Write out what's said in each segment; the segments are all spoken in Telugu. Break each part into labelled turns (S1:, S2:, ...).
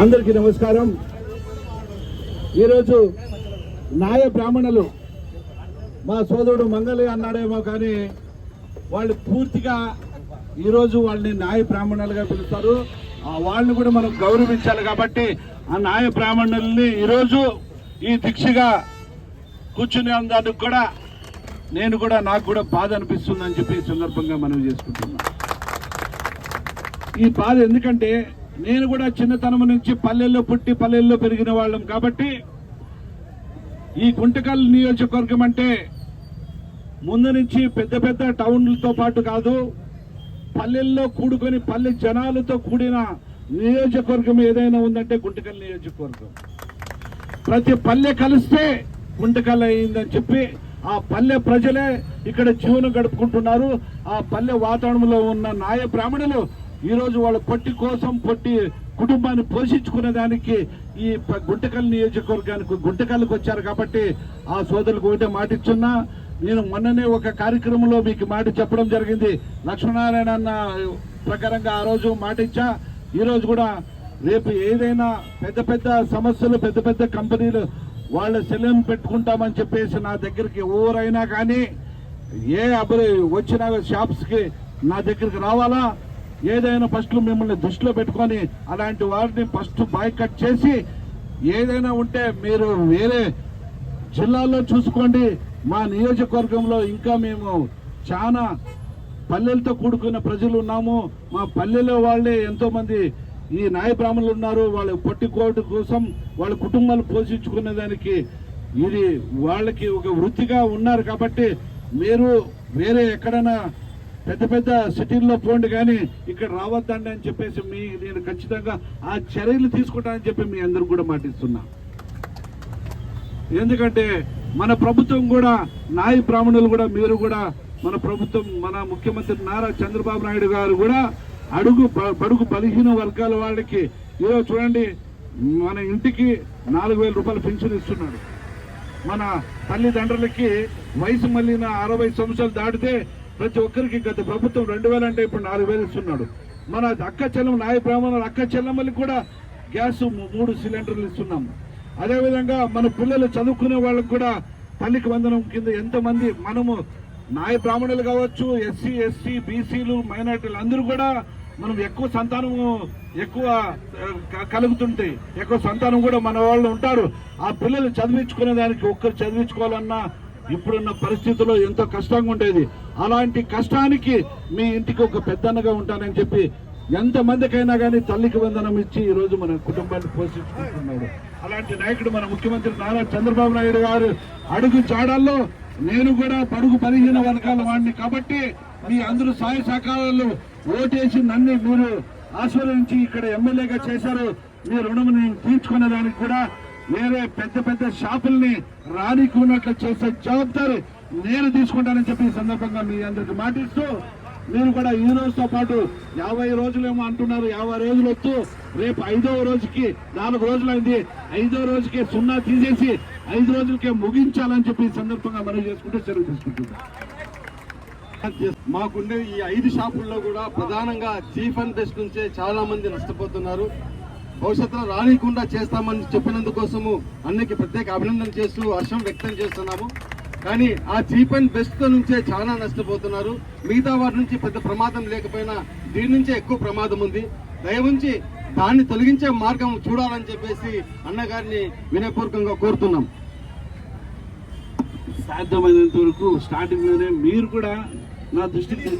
S1: అందరికీ నమస్కారం. ఈరోజు నాయ బ్రాహ్మణులు మా సోదరుడు మంగళి అన్నాడేమో కానీ వాళ్ళు పూర్తిగా ఈరోజు వాళ్ళని నాయ బ్రాహ్మణులుగా పిలుస్తారు. ఆ వాళ్ళని కూడా మనం గౌరవించాలి కాబట్టి ఆ నాయ బ్రాహ్మణుల్ని ఈరోజు ఈ దీక్షగా కూర్చునే దానికి కూడా నేను కూడా నాకు కూడా బాధ అనిపిస్తుంది అని చెప్పి సందర్భంగా మనం చేసుకుంటున్నాను. ఈ బాధ ఎందుకంటే నేను కూడా చిన్నతనం నుంచి పల్లెల్లో పుట్టి పల్లెల్లో పెరిగిన వాళ్ళం కాబట్టి ఈ గుంటకల్ నియోజకవర్గం అంటే ముందు నుంచి పెద్ద పెద్ద టౌన్లతో పాటు కాదు పల్లెల్లో కూడుకొని పల్లె జనాలతో కూడిన నియోజకవర్గం ఏదైనా ఉందంటే గుంటకల్ నియోజకవర్గం. ప్రతి పల్లె కలిస్తే గుంటకల్ అయిందని చెప్పి ఆ పల్లె ప్రజలే ఇక్కడ జీవనం గడుపుకుంటున్నారు. ఆ పల్లె వాతావరణంలో ఉన్న నాయ బ్రాహ్మణులు ఈరోజు వాళ్ళ పొట్టి కోసం పొట్టి కుటుంబాన్ని పోషించుకునే దానికి ఈ ప- గుంటకల్ నియోజకవర్గానికి గుంటకల్కి వచ్చారు కాబట్టి ఆ సోదరులకు ఒకటే మాటిచ్చున్నా నేను మొన్ననే ఒక కార్యక్రమంలో మీకు మాట చెప్పడం జరిగింది. లక్ష్మీనారాయణ అన్న ప్రకారంగా ఆ రోజు మాట ఇచ్చా. ఈరోజు కూడా రేపు ఏదైనా పెద్ద పెద్ద సమస్యలు పెద్ద పెద్ద కంపెనీలు వాళ్ళ సెలూన్ పెట్టుకుంటామని చెప్పేసి నా దగ్గరికి ఎవరైనా కానీ ఏ అభివృద్ధి వచ్చిన షాప్స్కి నా దగ్గరికి రావాలా? ఏదైనా ఫస్ట్ మిమ్మల్ని దృష్టిలో పెట్టుకొని అలాంటి వారిని ఫస్ట్ బాయ్కట్ చేసి ఏదైనా ఉంటే మీరు వేరే జిల్లాల్లో చూసుకోండి. మా నియోజకవర్గంలో ఇంకా మేము చాలా పల్లెలతో కూడుకున్న ప్రజలు ఉన్నాము. మా పల్లెలో వాళ్ళే ఎంతోమంది ఈ నాయ బ్రాహ్మణులు ఉన్నారు. వాళ్ళ పొట్టికోటు కోసం వాళ్ళ కుటుంబాలు పోషించుకునే దానికి ఇది వాళ్ళకి ఒక వృత్తిగా ఉన్నారు కాబట్టి మీరు వేరే ఎక్కడైనా పెద్ద పెద్ద సిటీల్లో పోండి కానీ ఇక్కడ రావద్దండి అని చెప్పేసి మీ నేను ఖచ్చితంగా ఆ చర్యలు తీసుకుంటానని చెప్పి మీ అందరూ కూడా మాటిస్తున్నా. ఎందుకంటే మన ప్రభుత్వం కూడా నాయ బ్రాహ్మణులు కూడా మీరు కూడా మన ప్రభుత్వం మన ముఖ్యమంత్రి నారా చంద్రబాబు నాయుడు గారు కూడా అడుగు బడుగు బలహీన వర్గాల వాళ్ళకి ఈరోజు చూడండి మన ఇంటికి నాలుగు వేల రూపాయలు పెన్షన్ ఇస్తున్నాడు. మన తల్లిదండ్రులకి వయసు మళ్ళిన అరవై సంవత్సరాలు దాటితే ప్రతి ఒక్కరికి గత ప్రభుత్వం రెండు వేలు అంటే ఇప్పుడు నాలుగు వేలు ఇస్తున్నాడు. మన అక్క చెల్లెం నాయ బ్రాహ్మణులు అక్క చెల్లెమ్మలకి కూడా గ్యాస్ మూడు సిలిండర్లు ఇస్తున్నాము. అదేవిధంగా మన పిల్లలు చదువుకునే వాళ్ళకు కూడా తల్లికి వందనం కింద ఎంతమంది మనము నాయ బ్రాహ్మణులు కావచ్చు ఎస్సీ ఎస్టీ బీసీలు మైనార్టీలు అందరూ కూడా మనం ఎక్కువ సంతానము ఎక్కువ కలుగుతుంటాయి ఎక్కువ సంతానం కూడా మన వాళ్ళు ఉంటారు. ఆ పిల్లలు చదివించుకునే దానికి ఒక్కరు చదివించుకోవాలన్నా ఇప్పుడున్న పరిస్థితుల్లో ఎంతో కష్టంగా ఉండేది. అలాంటి కష్టానికి మీ ఇంటికి ఒక పెద్దన్నగా ఉంటానని చెప్పి ఎంత మందికైనా కానీ తల్లికి వందనం ఇచ్చి ఈ రోజు మన కుటుంబాన్ని పోషించుకుంటున్నాడు. అలాంటి నాయకుడు మన ముఖ్యమంత్రి నారా చంద్రబాబు నాయుడు గారు అడుగు చాడల్లో నేను కూడా పడుగు పదిహేను వర్గాల వాడిని కాబట్టి మీ అందరూ సహాయ సహకారాలు ఓటేసి నన్ను మీరు ఆశీర్వదించి ఇక్కడ ఎమ్మెల్యేగా చేశారు. మీ రుణం నేను తీర్చుకునే దానికి కూడా వేరే పెద్ద పెద్ద షాపుల్ని రానికున్నట్లు చేసే జవాబారి నేను తీసుకుంటానని చెప్పి ఈ సందర్భంగా మీ అందరికి మాటిస్తూ మీరు కూడా ఈ రోజుతో పాటు యాభై రోజులేమో అంటున్నారు యాభై రోజులు వస్తూ రేపు ఐదవ రోజుకి నాలుగు రోజులైంది. ఐదో రోజుకి సున్నా తీసేసి ఐదు రోజులకే ముగించాలని చెప్పి ఈ సందర్భంగా మనం చేసుకుంటూ చెరువు తీసుకుంటున్నాం.
S2: మాకుండే ఈ ఐదు షాపుల్లో కూడా ప్రధానంగా చీఫ్ అండ్ బెస్ట్ నుంచే చాలా మంది నష్టపోతున్నారు. భవిష్యత్తులో రానియకుండా చేస్తామని చెప్పినందుకోసము అన్నకి ప్రత్యేక అభినందన చేస్తూ హర్షం వ్యక్తం చేస్తున్నాము. కానీ ఆ చీప్ అండ్ బెస్ట్ నుంచే చాలా నష్టపోతున్నారు. మిగతా వారి నుంచి పెద్ద ప్రమాదం లేకపోయినా దీని నుంచే ఎక్కువ ప్రమాదం ఉంది. దయవుంచి దాన్ని తొలగించే మార్గం చూడాలని చెప్పేసి అన్నగారిని వినయపూర్వకంగా కోరుతున్నాం.
S1: సాధ్యమైనంత వరకు స్టార్టింగ్లోనే మీరు కూడా నా దృష్టికి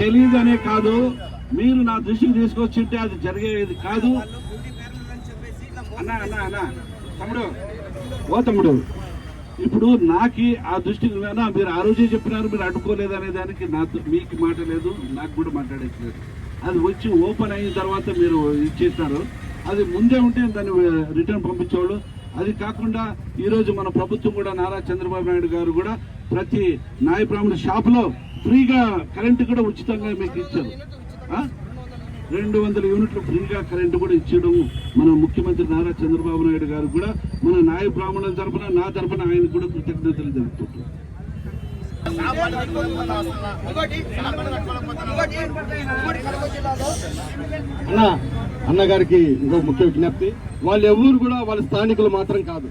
S1: తెలియదు అనే కాదు. మీరు నా దృష్టికి తీసుకొచ్చింటే అది జరిగేది కాదు. అన్నా అన్నా అన్నా. తమ్ముడు. ఓ తమ్ముడు ఇప్పుడు నాకి ఆ దృష్టికి వేనా మీరు ఆ రోజే చెప్పినారు మీరు అడ్డుకోలేదు అనే దానికి నాతో మీకు మాట లేదు నాకు కూడా మాట్లాడేట్లేదు. అది వచ్చి ఓపెన్ అయిన తర్వాత మీరు ఇచ్చేస్తారు అది ముందే ఉంటే దాన్ని రిటర్న్ పంపించేవాళ్ళు. అది కాకుండా ఈరోజు మన ప్రభుత్వం కూడా నారా చంద్రబాబు నాయుడు గారు కూడా ప్రతి నాయ షాప్లో షాపులో ఫ్రీగా కరెంటు కూడా ఉచితంగా మీకు ఇచ్చారు. రెండు వందల యూనిట్లు ఫ్రీగా కరెంటు కూడా ఇచ్చేయడం మన ముఖ్యమంత్రి నారా చంద్రబాబు నాయుడు గారు కూడా మన నాయ బ్రాహ్మణుల తరపున నా తరపున ఆయన కూడా కృతజ్ఞతలు తెలుపుతున్నాం
S2: అన్న అన్నగారికి ఇంకో ముఖ్య విజ్ఞప్తి. వాళ్ళు ఎవరు కూడా వాళ్ళ స్థానికులు మాత్రం కాదు.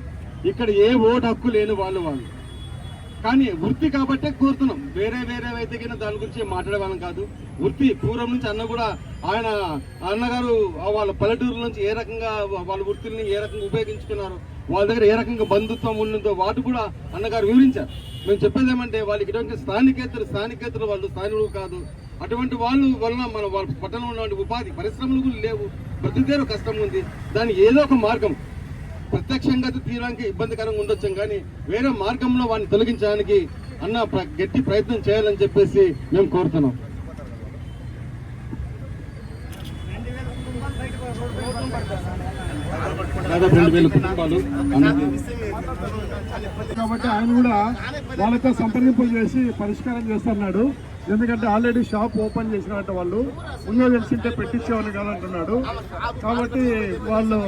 S2: ఇక్కడ ఏ ఓటు హక్కు లేని వాళ్ళు వాళ్ళు. కానీ వృత్తి కాబట్టే కోరుతున్నాం. వేరే వేరే అయితే కింద దాని గురించి మాట్లాడేవాళ్ళం కాదు. వృత్తి పూర్వం నుంచి అన్న కూడా ఆయన అన్నగారు వాళ్ళ పల్లెటూరు నుంచి ఏ రకంగా వాళ్ళ వృత్తుల్ని ఏ రకంగా ఉపయోగించుకున్నారు వాళ్ళ దగ్గర ఏ రకంగా బంధుత్వం ఉన్నదో వాటి కూడా అన్నగారు వివరించారు. మేము చెప్పేది ఏమంటే వాళ్ళకి ఇటువంటి స్థానికేతలు స్థానికేతలు వాళ్ళు స్థానికులు కాదు. అటువంటి వాళ్ళు వలన మన వాళ్ళ పట్టణంలో ఉన్నటువంటి ఉపాధి పరిశ్రమలు కూడా లేవు. బ్రతికేరు కష్టం ఉంది. దానికి ఏదో ఒక మార్గం. ప్రత్యక్షంగా తీయడానికి ఇబ్బందికరంగా ఉండొచ్చు కానీ వేరే మార్గంలో వాడిని తొలగించడానికి అన్న ప్ర- గట్టి ప్రయత్నం చేయాలని చెప్పేసి మేము కోరుతున్నాం. దాదాపు రెండు వేల కుటుంబాలు
S3: కాబట్టి ఆయన కూడా వాళ్ళతో సంప్రదింపులు చేసి పరిష్కారం చేస్తున్నాడు ఎందుకంటే ఆల్రెడీ షాప్ ఓపెన్ చేసినట్టు వాళ్ళు. ముందే తెలిసింటే పెట్టించేవాళ్ళు కాదంటున్నాడు. కాబట్టి వాళ్ళు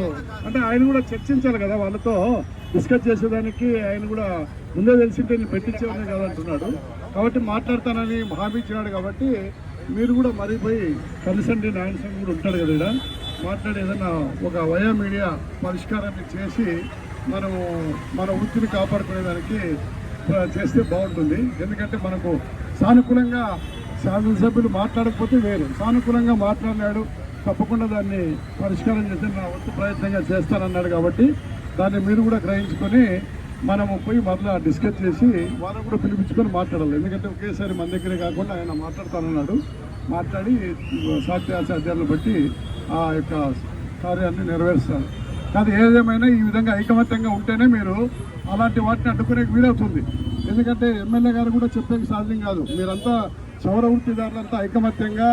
S3: అంటే ఆయన కూడా చర్చించాలి కదా వాళ్ళతో. డిస్కస్ చేసేదానికి ఆయన కూడా ముందే తెలిసింటే నేను పెట్టించేవాడిని కాదంటున్నాడు. కాబట్టి మాట్లాడతానని హామీ ఇచ్చినాడు కాబట్టి మీరు కూడా మరీ పోయి కలిసండి నాయన కూడా ఉంటాడు కదా ఇక్కడ మాట్లాడి ఏదైనా ఒక వయా మీడియా పరిష్కారాన్ని చేసి మనము మన వృత్తిని కాపాడుకునేదానికి చేస్తే బాగుంటుంది. ఎందుకంటే మనకు సానుకూలంగా శాసనసభ్యులు మాట్లాడకపోతే వేరు. సానుకూలంగా మాట్లాడినాడు తప్పకుండా దాన్ని పరిష్కారం చేసి నా వంతు ప్రయత్నంగా చేస్తానన్నాడు కాబట్టి దాన్ని మీరు కూడా గ్రహించుకొని మనము పోయి మరలా డిస్కస్ చేసి వాళ్ళని కూడా పిలిపించుకొని మాట్లాడాలి. ఎందుకంటే ఒకేసారి మన దగ్గరే కాకుండా ఆయన మాట్లాడతానన్నాడు. మాట్లాడి సాధ్యాసాధ్యాలను బట్టి ఆ యొక్క కార్యాన్ని నెరవేరుస్తారు. కానీ ఏదేమైనా ఈ విధంగా ఐకమత్యంగా ఉంటేనే మీరు అలాంటి వాటిని అడ్డుకునే వీలవుతుంది. ఎందుకంటే ఎమ్మెల్యే గారు కూడా చెప్పేకి సాధ్యం కాదు. మీరంతా చౌర వృత్తిదారులంతా ఐకమత్యంగా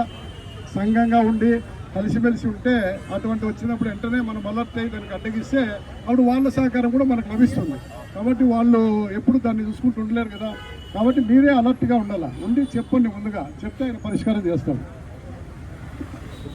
S3: సంఘంగా ఉండి కలిసిమెలిసి ఉంటే అటువంటి వచ్చినప్పుడు వెంటనే మనం అలర్ట్ అయ్యి దానికి అడ్డగిస్తే అప్పుడు వాళ్ళ సహకారం కూడా మనకు లభిస్తుంది. కాబట్టి వాళ్ళు ఎప్పుడు దాన్ని చూసుకుంటూ ఉండలేరు కదా. కాబట్టి మీరే అలర్ట్గా ఉండాలి? ఉండి చెప్పండి ముందుగా. చెప్తే ఆయన పరిష్కారం చేస్తాం